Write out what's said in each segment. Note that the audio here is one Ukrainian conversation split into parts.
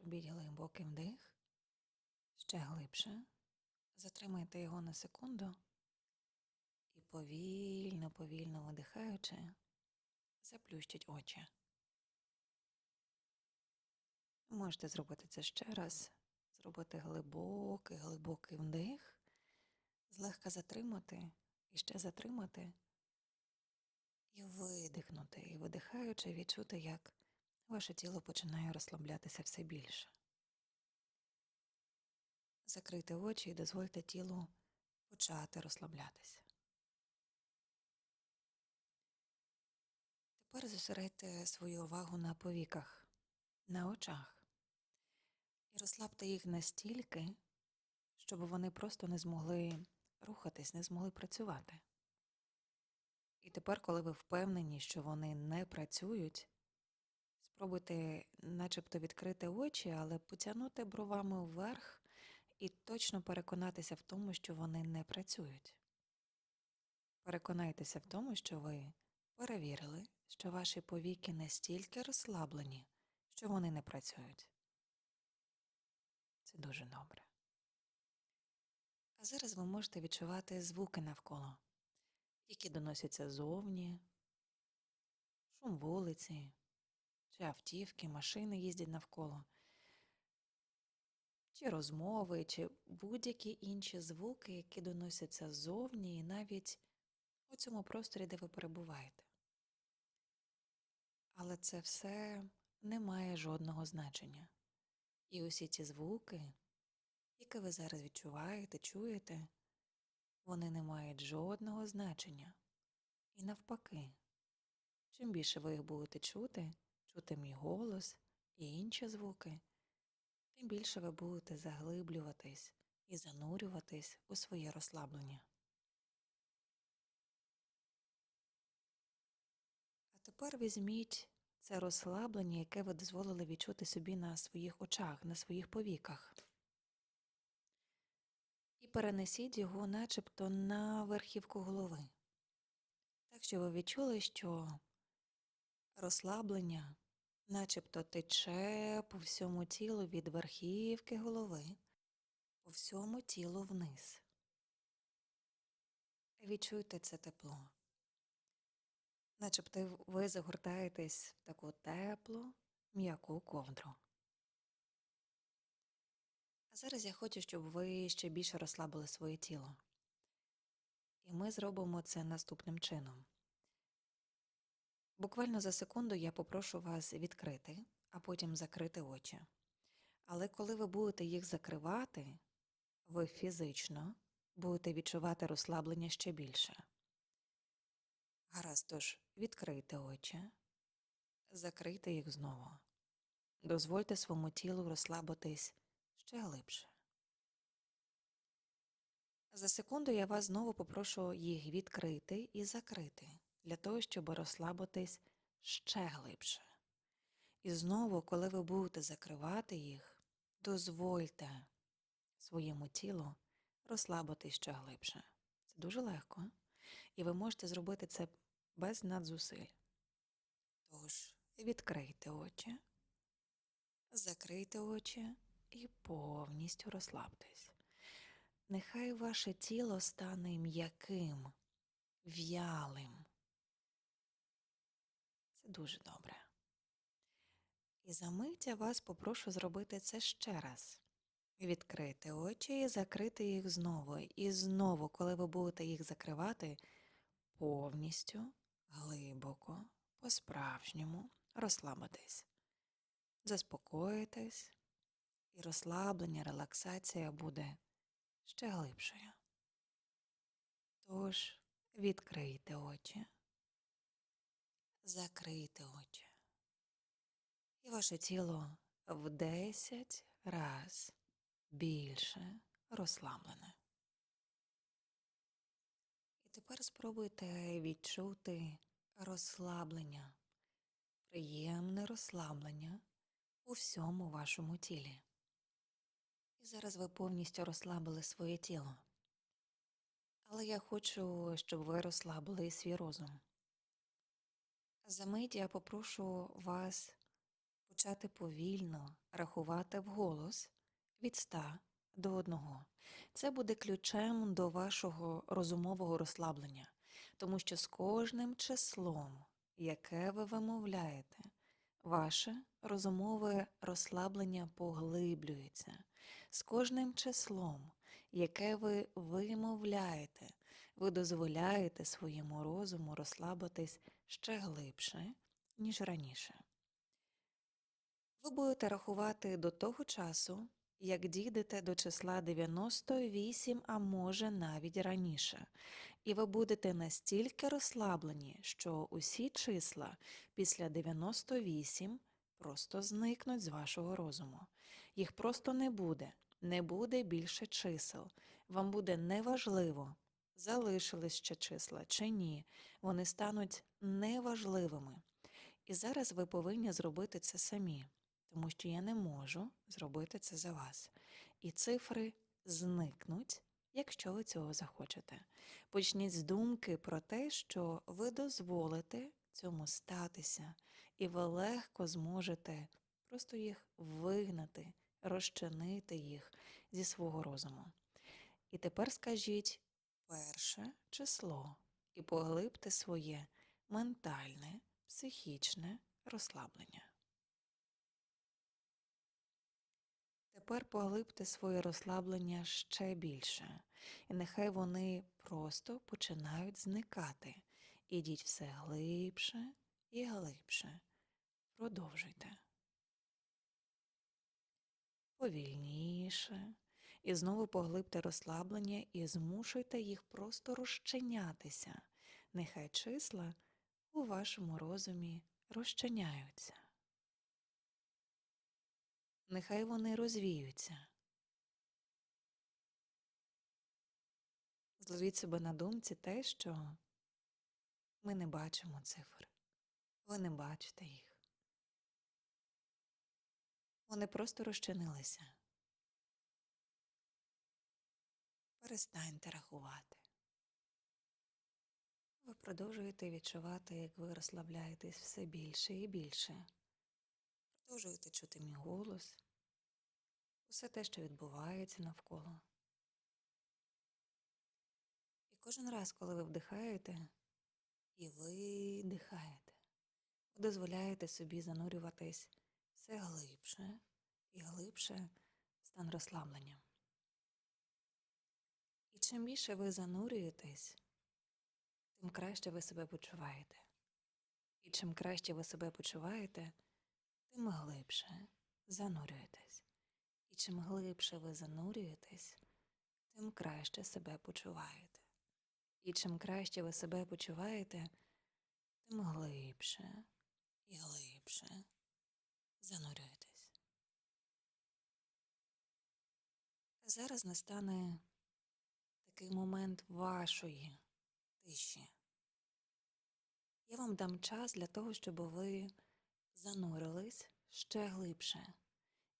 Зробіть глибокий вдих, ще глибше. Затримайте його на секунду. І повільно, повільно видихаючи, заплющіть очі. Можете зробити це ще раз, зробити глибокий, глибокий вдих, злегка затримати і ще затримати, і видихнути, і видихаючи, відчути, як ваше тіло починає розслаблятися все більше. Закрийте очі і дозвольте тілу почати розслаблятися. Тепер зосередьте свою увагу на повіках, на очах і розслабте їх настільки, щоб вони просто не змогли рухатись, не змогли працювати. І тепер, коли ви впевнені, що вони не працюють, спробуйте начебто відкрити очі, але потягнути бровами вверх і точно переконатися в тому, що вони не працюють. Переконайтеся в тому, що ви перевірили, що ваші повіки настільки розслаблені, що вони не працюють. Це дуже добре. А зараз ви можете відчувати звуки навколо, які доносяться зовні, шум вулиці, чи автівки, машини їздять навколо, чи розмови, чи будь-які інші звуки, які доносяться ззовні і навіть у цьому просторі, де ви перебуваєте. Але це все не має жодного значення. І усі ці звуки, які ви зараз відчуваєте, чуєте, вони не мають жодного значення. І навпаки, чим більше ви їх будете чути, чути мій голос і інші звуки, тим більше ви будете заглиблюватись і занурюватись у своє розслаблення. А тепер візьміть це розслаблення, яке ви дозволили відчути собі на своїх очах, на своїх повіках. І перенесіть його начебто на верхівку голови. Так що ви відчули, що розслаблення начебто тече по всьому тілу від верхівки голови, по всьому тілу вниз. Відчуйте це тепло. Начебто ви загортаєтесь в таку теплу, м'яку ковдру. А зараз я хочу, щоб ви ще більше розслабили своє тіло. І ми зробимо це наступним чином. Буквально за секунду я попрошу вас відкрити, а потім закрити очі. Але коли ви будете їх закривати, ви фізично будете відчувати розслаблення ще більше. Гаразд, тож відкрийте очі, закрийте їх знову. Дозвольте своєму тілу розслабитись ще глибше. За секунду я вас знову попрошу їх відкрити і закрити, для того, щоб розслабитись ще глибше. І знову, коли ви будете закривати їх, дозвольте своєму тілу розслабитись ще глибше. Це дуже легко, і ви можете зробити це без надзусиль. Тож, відкрийте очі, закрийте очі і повністю розслабтесь. Нехай ваше тіло стане м'яким, в'ялим. Дуже добре. І за мить я вас попрошу зробити це ще раз. Відкрити очі і закрити їх знову. І знову, коли ви будете їх закривати, повністю, глибоко, по-справжньому розслабитись, заспокоїтесь, і розслаблення, релаксація буде ще глибшою. Тож відкрийте очі, закрийте очі, і ваше тіло в 10 раз більше розслаблене. І тепер спробуйте відчути розслаблення, приємне розслаблення у всьому вашому тілі. І зараз ви повністю розслабили своє тіло. Але я хочу, щоб ви розслабили свій розум. За мить я попрошу вас почати повільно рахувати вголос від 100 до 1. Це буде ключем до вашого розумового розслаблення, тому що з кожним числом, яке ви вимовляєте, ваше розумове розслаблення поглиблюється. З кожним числом, яке ви вимовляєте, ви дозволяєте своєму розуму розслабитись ще глибше, ніж раніше. Ви будете рахувати до того часу, як дійдете до числа 98, а може навіть раніше, і ви будете настільки розслаблені, що усі числа після 98 просто зникнуть з вашого розуму. Їх просто не буде, не буде більше чисел. Вам буде неважливо, залишились ще числа чи ні, вони стануть неважливими. І зараз ви повинні зробити це самі, тому що я не можу зробити це за вас. І цифри зникнуть, якщо ви цього захочете. Почніть з думки про те, що ви дозволите цьому статися, і ви легко зможете просто їх вигнати, розчинити їх зі свого розуму. І тепер скажіть перше число і поглибте своє ментальне, психічне розслаблення. Тепер поглибте своє розслаблення ще більше, і нехай вони просто починають зникати. Ідіть все глибше і глибше. Продовжуйте. Повільніше. І знову поглибте розслаблення і змушуйте їх просто розчинятися. Нехай числа у вашому розумі розчиняються. Нехай вони розвіються. Зловіть себе на думці те, що ми не бачимо цифр. Ви не бачите їх. Вони просто розчинилися. Перестаньте рахувати. Ви продовжуєте відчувати, як ви розслабляєтесь все більше і більше. Продовжуєте чути мій голос, усе те, що відбувається навколо. І кожен раз, коли ви вдихаєте і видихаєте, ви дозволяєте собі занурюватись все глибше і глибше в стан розслаблення. Чим більше ви занурюєтесь, тим краще ви себе почуваєте. І чим краще ви себе почуваєте, тим глибше занурюєтесь. І чим глибше ви занурюєтесь, тим краще себе почуваєте. І чим краще ви себе почуваєте, тим глибше і глибше занурюєтесь. Зараз настане такий момент вашої тиші. Я вам дам час для того, щоб ви занурились ще глибше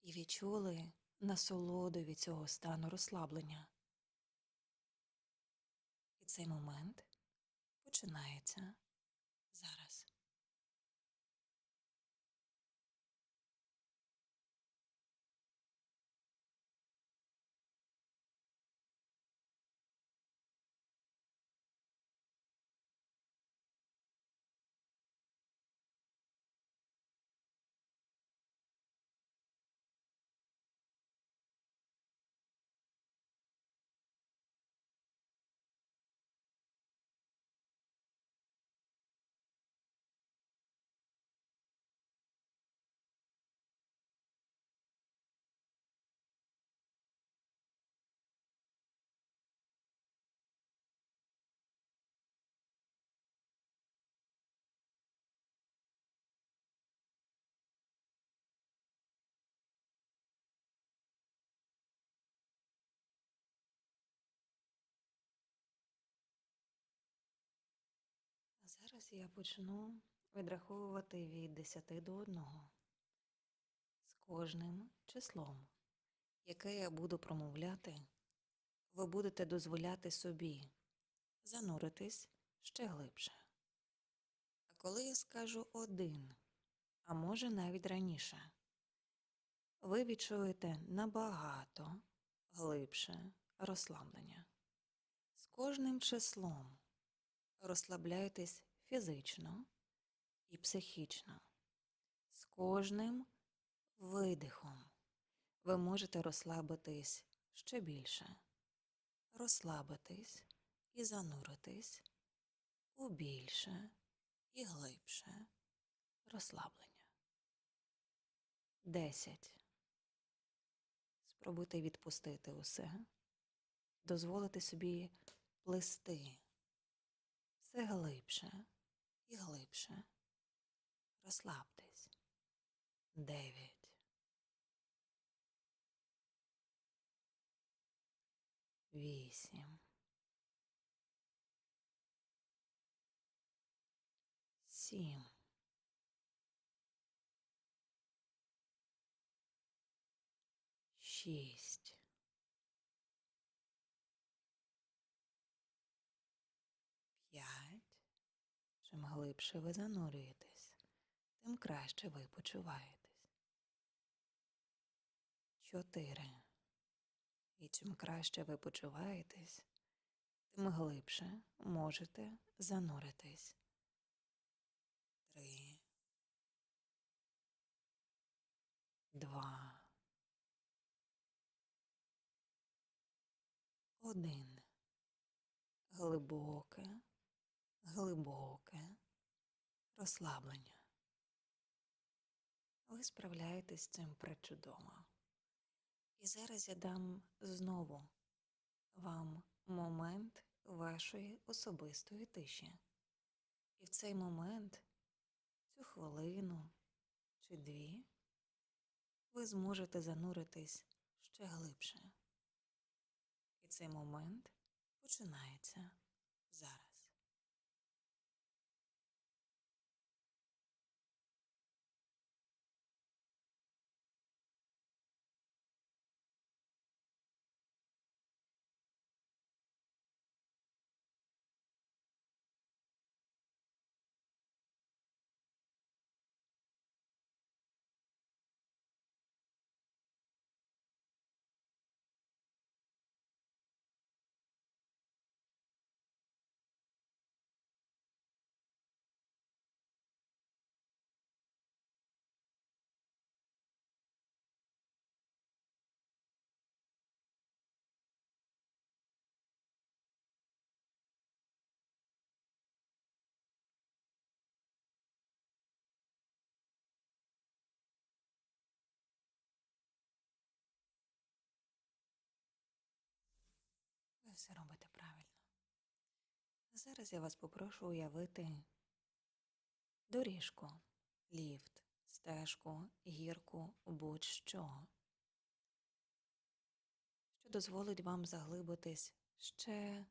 і відчули насолоду від цього стану розслаблення. І цей момент починається зараз я почну відраховувати від 10 до 1 з кожним числом, яке я буду промовляти, ви будете дозволяти собі зануритись ще глибше. А коли я скажу один, а може навіть раніше. Ви відчуєте набагато глибше розслаблення. З кожним числом розслабляйтесь фізично і психічно. З кожним видихом ви можете розслабитись ще більше, розслабитись і зануритись у більше і глибше розслаблення. 10. Спробуйте відпустити усе, дозволити собі плисти все глибше і глибше. Розслабтесь. 9. 8. 7. Шість. П'ять. Чим глибше ви занурюєтесь, тим краще ви почуваєтесь. Чотири. І чим краще ви почуваєтесь, тим глибше можете зануритись. Три. Два. Один. Глибоке, глибоке розслаблення. Ви справляєтесь з цим причудово. І зараз я дам знову вам момент вашої особистої тиші. І в цей момент, цю хвилину чи дві, ви зможете зануритись ще глибше. І цей момент починається все робите правильно. Зараз я вас попрошу уявити доріжку, ліфт, стежку, гірку, будь-що, що дозволить вам заглибитись ще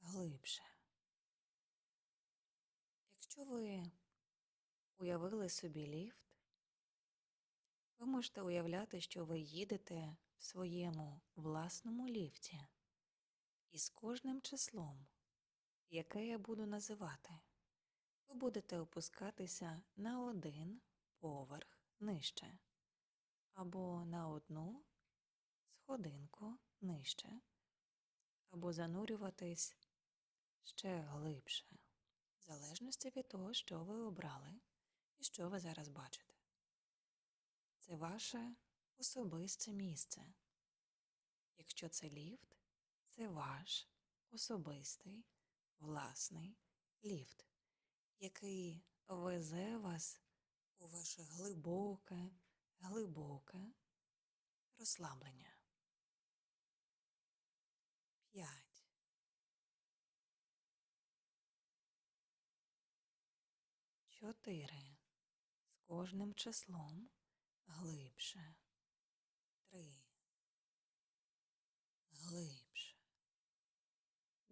глибше. Якщо ви уявили собі ліфт, ви можете уявляти, що ви їдете в своєму власному ліфті. І з кожним числом, яке я буду називати, ви будете опускатися на один поверх нижче або на одну сходинку нижче, або занурюватись ще глибше, в залежності від того, що ви обрали і що ви зараз бачите. Це ваше особисте місце. Якщо це ліфт, це ваш особистий власний ліфт, який везе вас у ваше глибоке, глибоке розслаблення. П'ять. Чотири. З кожним числом глибше. Три. Глибше.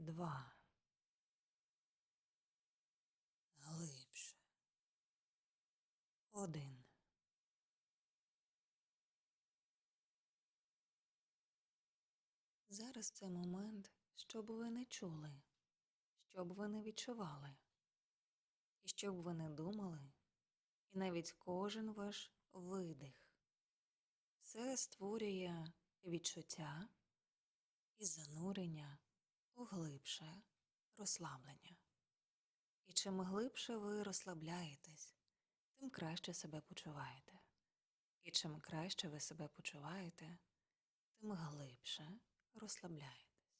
Два. Глибше. Один. Зараз це момент, щоб ви не чули, щоб ви не відчували, і щоб ви не думали і навіть кожен ваш видих. Все створює відчуття і занурення глибше розслаблення. І чим глибше ви розслабляєтесь, тим краще себе почуваєте. І чим краще ви себе почуваєте, тим глибше розслабляєтесь.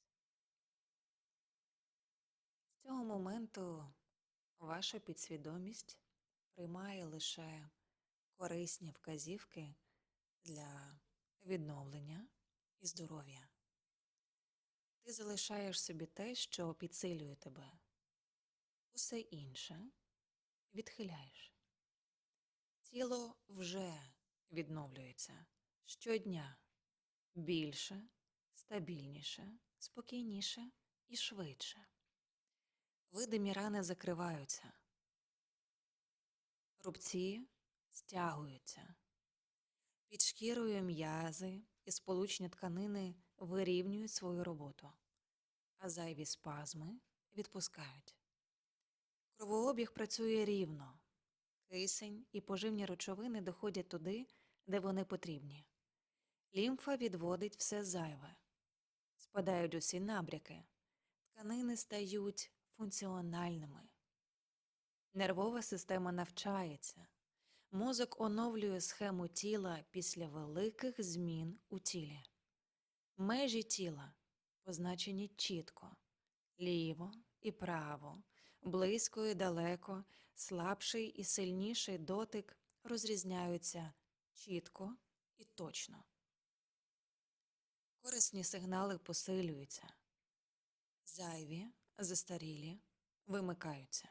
З цього моменту ваша підсвідомість приймає лише корисні вказівки для відновлення і здоров'я. Ти залишаєш собі те, що підсилює тебе. Усе інше відхиляєш. Тіло вже відновлюється щодня більше, стабільніше, спокійніше і швидше. Видимі рани закриваються, рубці стягуються, під шкірою м'язи і сполучні тканини вирівнюють свою роботу, а зайві спазми відпускають. Кровообіг працює рівно, кисень і поживні речовини доходять туди, де вони потрібні. Лімфа відводить все зайве, спадають усі набряки, тканини стають функціональними. Нервова система навчається, мозок оновлює схему тіла після великих змін у тілі. Межі тіла позначені чітко ліво і право, близько і далеко, слабший і сильніший дотик розрізняються чітко і точно. Корисні сигнали посилюються, зайві, застарілі вимикаються.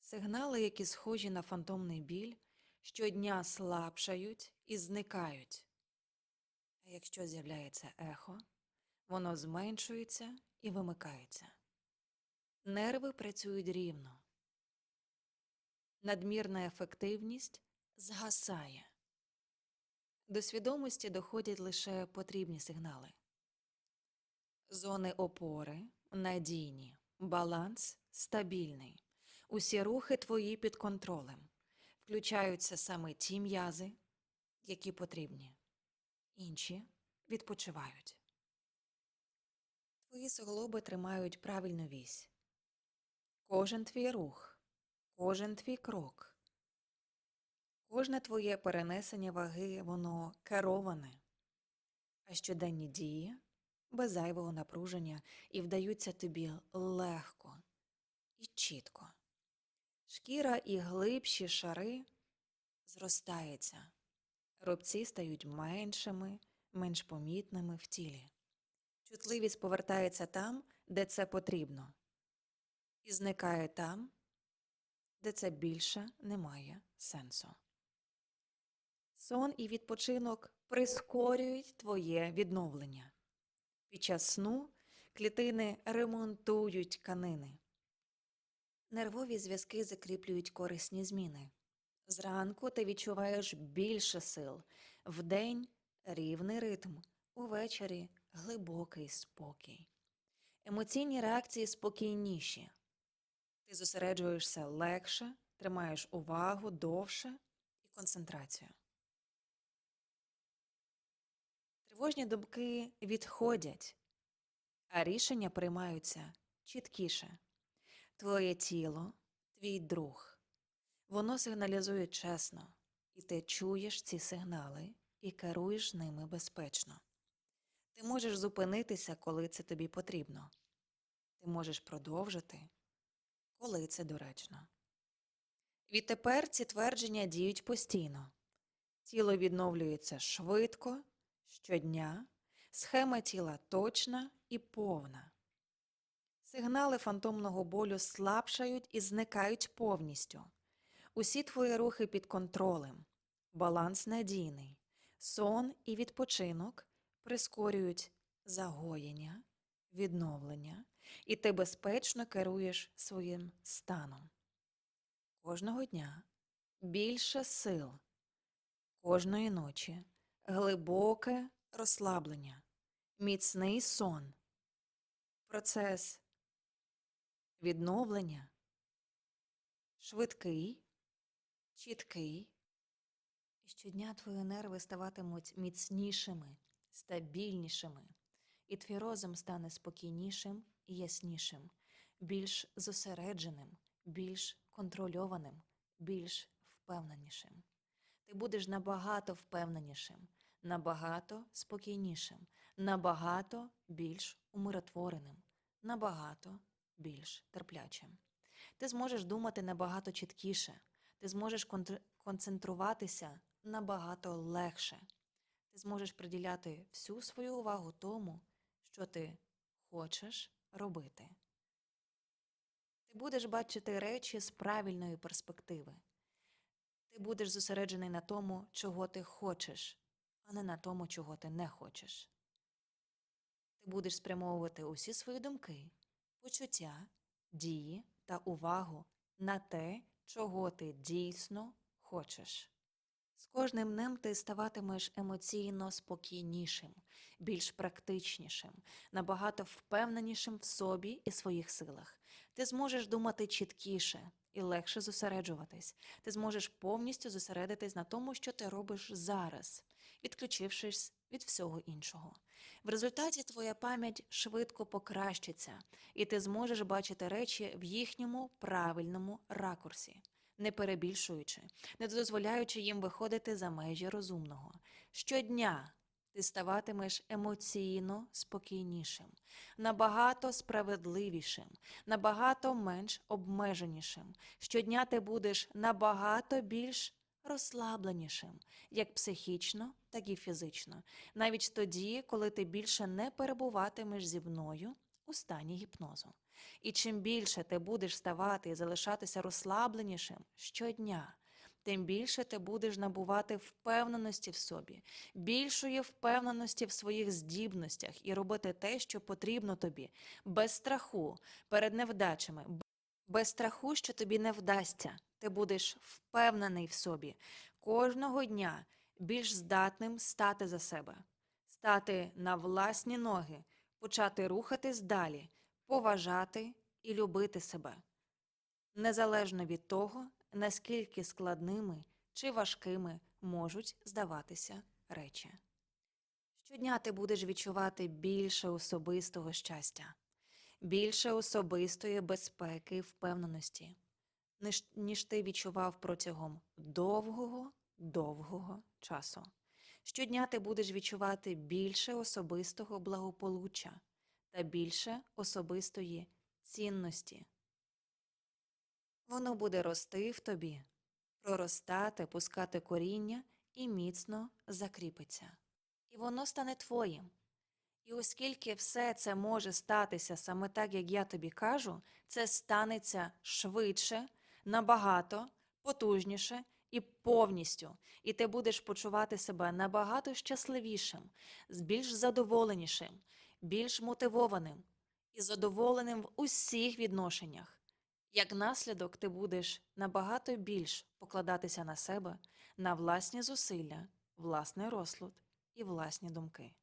Сигнали, які схожі на фантомний біль, щодня слабшають і зникають. Якщо з'являється ехо, воно зменшується і вимикається. Нерви працюють рівно. Надмірна ефективність згасає. До свідомості доходять лише потрібні сигнали. Зони опори надійні, баланс стабільний. Усі рухи твої під контролем. Включаються саме ті м'язи, які потрібні. Інші відпочивають. Твої суглоби тримають правильну вісь. Кожен твій рух, кожен твій крок, кожне твоє перенесення ваги, воно кероване, а щоденні дії без зайвого напруження і вдаються тобі легко і чітко. Шкіра і глибші шари зростаються, рубці стають меншими, менш помітними в тілі. Чутливість повертається там, де це потрібно, і зникає там, де це більше не має сенсу. Сон і відпочинок прискорюють твоє відновлення. Під час сну клітини ремонтують тканини. Нервові зв'язки закріплюють корисні зміни. Зранку ти відчуваєш більше сил, вдень рівний ритм, увечері глибокий спокій. Емоційні реакції спокійніші. Ти зосереджуєшся легше, тримаєш увагу довше і концентрацію. Тривожні думки відходять, а рішення приймаються чіткіше. Твоє тіло, твій друг. Воно сигналізує чесно, і ти чуєш ці сигнали і керуєш ними безпечно. Ти можеш зупинитися, коли це тобі потрібно. Ти можеш продовжити, коли це доречно. Відтепер ці твердження діють постійно. Тіло відновлюється швидко, щодня, схема тіла точна і повна. Сигнали фантомного болю слабшають і зникають повністю. Усі твої рухи під контролем, баланс надійний, сон і відпочинок прискорюють загоєння, відновлення, і ти безпечно керуєш своїм станом. Кожного дня більше сил, кожної ночі глибоке розслаблення, міцний сон, процес відновлення. Швидкий, чіткий, щодня твої нерви ставатимуть міцнішими, стабільнішими, і твій розум стане спокійнішим і яснішим, більш зосередженим, більш контрольованим, більш впевненішим. Ти будеш набагато впевненішим, набагато спокійнішим, набагато більш умиротвореним, набагато більш терплячим. Ти зможеш думати набагато чіткіше, ти зможеш концентруватися набагато легше. Ти зможеш приділяти всю свою увагу тому, що ти хочеш робити. Ти будеш бачити речі з правильної перспективи. Ти будеш зосереджений на тому, чого ти хочеш, а не на тому, чого ти не хочеш. Ти будеш спрямовувати усі свої думки, почуття, дії та увагу на те, чого ти дійсно хочеш. З кожним днем ти ставатимеш емоційно спокійнішим, більш практичнішим, набагато впевненішим в собі і своїх силах. Ти зможеш думати чіткіше і легше зосереджуватись. Ти зможеш повністю зосередитись на тому, що ти робиш зараз, відключившись від всього іншого. В результаті твоя пам'ять швидко покращиться, і ти зможеш бачити речі в їхньому правильному ракурсі, не перебільшуючи, не дозволяючи їм виходити за межі розумного. Щодня ти ставатимеш емоційно спокійнішим, набагато справедливішим, набагато менш обмеженішим. Щодня ти будеш набагато більш розслабленішим, як психічно, так і фізично, навіть тоді, коли ти більше не перебуватимеш зі мною у стані гіпнозу. І чим більше ти будеш ставати і залишатися розслабленішим щодня, тим більше ти будеш набувати впевненості в собі, більшої впевненості в своїх здібностях і робити те, що потрібно тобі, без страху перед невдачами, без страху, що тобі не вдасться. Ти будеш впевнений в собі. Кожного дня більш здатним стати за себе, стати на власні ноги, почати рухатись далі, поважати і любити себе. Незалежно від того, наскільки складними чи важкими можуть здаватися речі. Щодня ти будеш відчувати більше особистого щастя, більше особистої безпеки і впевненості, ніж, ти відчував протягом довгого, довгого часу. Щодня ти будеш відчувати більше особистого благополуччя та більше особистої цінності. Воно буде рости в тобі, проростати, пускати коріння і міцно закріпиться. І воно стане твоїм. І оскільки все це може статися саме так, як я тобі кажу, це станеться швидше, набагато, потужніше і повністю. І ти будеш почувати себе набагато щасливішим, більш задоволенішим, більш мотивованим і задоволеним в усіх відношеннях. Як наслідок, ти будеш набагато більш покладатися на себе, на власні зусилля, власний розсуд і власні думки.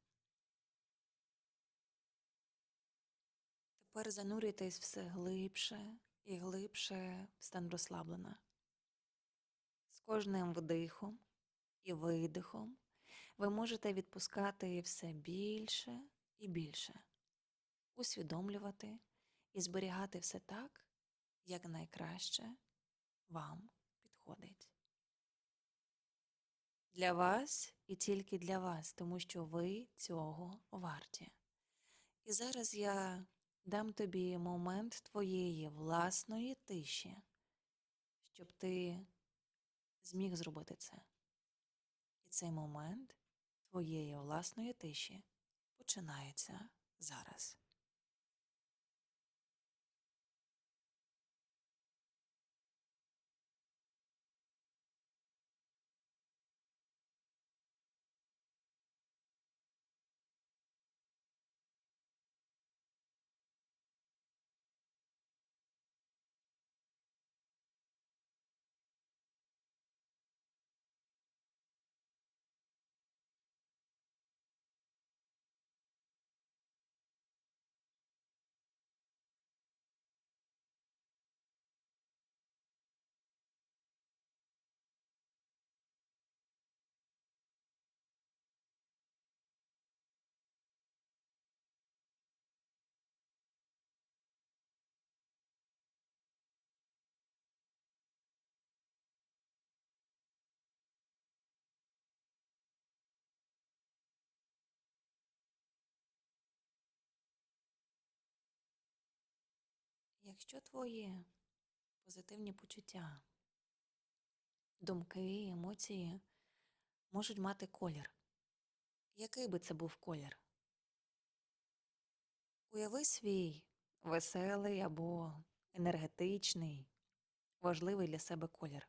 Тепер занурюйтесь все глибше і глибше в стан розслаблена. З кожним вдихом і видихом ви можете відпускати все більше і більше, усвідомлювати і зберігати все так, як найкраще вам підходить. Для вас і тільки для вас, тому що ви цього варті. І зараз я дам тобі момент твоєї власної тиші, щоб ти зміг зробити це. І цей момент твоєї власної тиші починається зараз. Якщо твої позитивні почуття, думки, емоції можуть мати колір, який би це був колір? Уяви свій веселий або енергетичний, важливий для себе колір.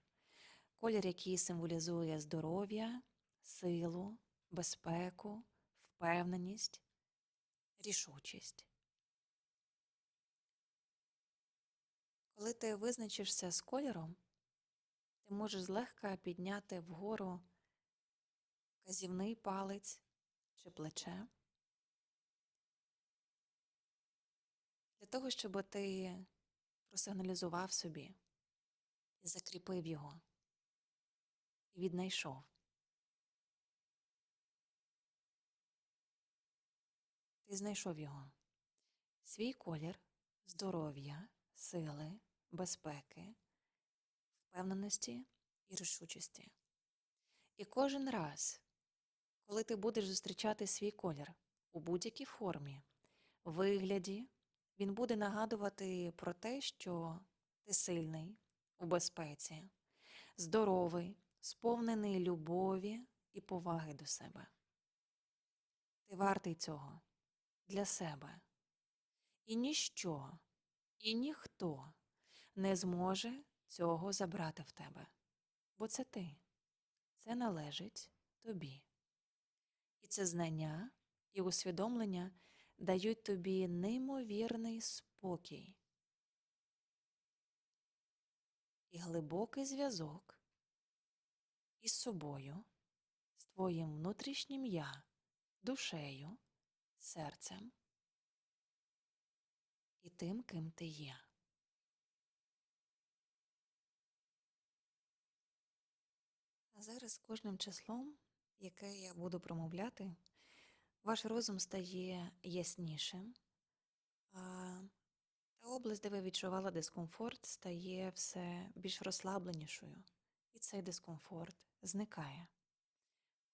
Колір, який символізує здоров'я, силу, безпеку, впевненість, рішучість. Коли ти визначишся з кольором, ти можеш злегка підняти вгору вказівний палець чи плече. Для того, щоб ти просигналізував собі і закріпив його, і віднайшов. Ти знайшов його. Свій колір, здоров'я, сили, безпеки, впевненості і рішучості. І кожен раз, коли ти будеш зустрічати свій колір у будь-якій формі, вигляді, він буде нагадувати про те, що ти сильний, у безпеці, здоровий, сповнений любові і поваги до себе. Ти вартий цього для себе. І ніщо, і ніхто не зможе цього забрати в тебе, бо це ти, це належить тобі. І це знання і усвідомлення дають тобі неймовірний спокій і глибокий зв'язок із собою, з твоїм внутрішнім я, душею, серцем і тим, ким ти є. Зараз кожним числом, яке я буду промовляти, ваш розум стає яснішим, а та область, де ви відчували дискомфорт, стає все більш розслабленішою, і цей дискомфорт зникає.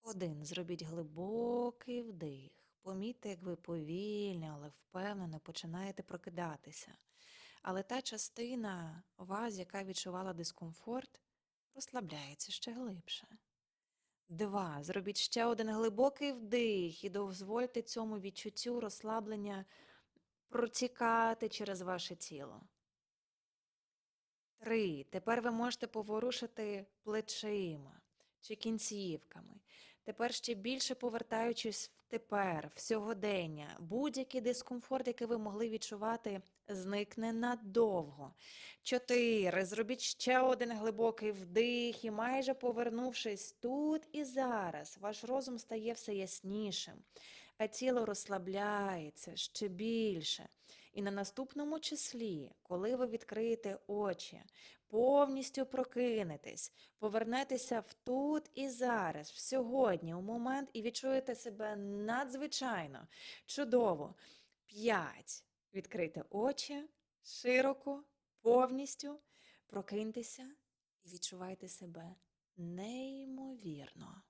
Один. Зробіть глибокий вдих. Помітьте, як ви повільно, але впевнено починаєте прокидатися. Але та частина вас, яка відчувала дискомфорт, розслабляється ще глибше. Два. Зробіть ще один глибокий вдих і дозвольте цьому відчуттю розслаблення протікати через ваше тіло. Три. Тепер ви можете поворушити плечима чи кінцівками. Тепер ще більше повертаючись в тепер, в сьогодення, будь-який дискомфорт, який ви могли відчувати, зникне надовго. Чотири. Зробіть ще один глибокий вдих і майже повернувшись тут і зараз, ваш розум стає все яснішим, а тіло розслабляється ще більше. І на наступному числі, коли ви відкриєте очі, повністю прокинетесь, повернетеся в тут і зараз, в сьогодні, у момент, і відчуєте себе надзвичайно чудово. П'ять. Відкрийте очі широко, повністю, прокиньтеся і відчувайте себе неймовірно.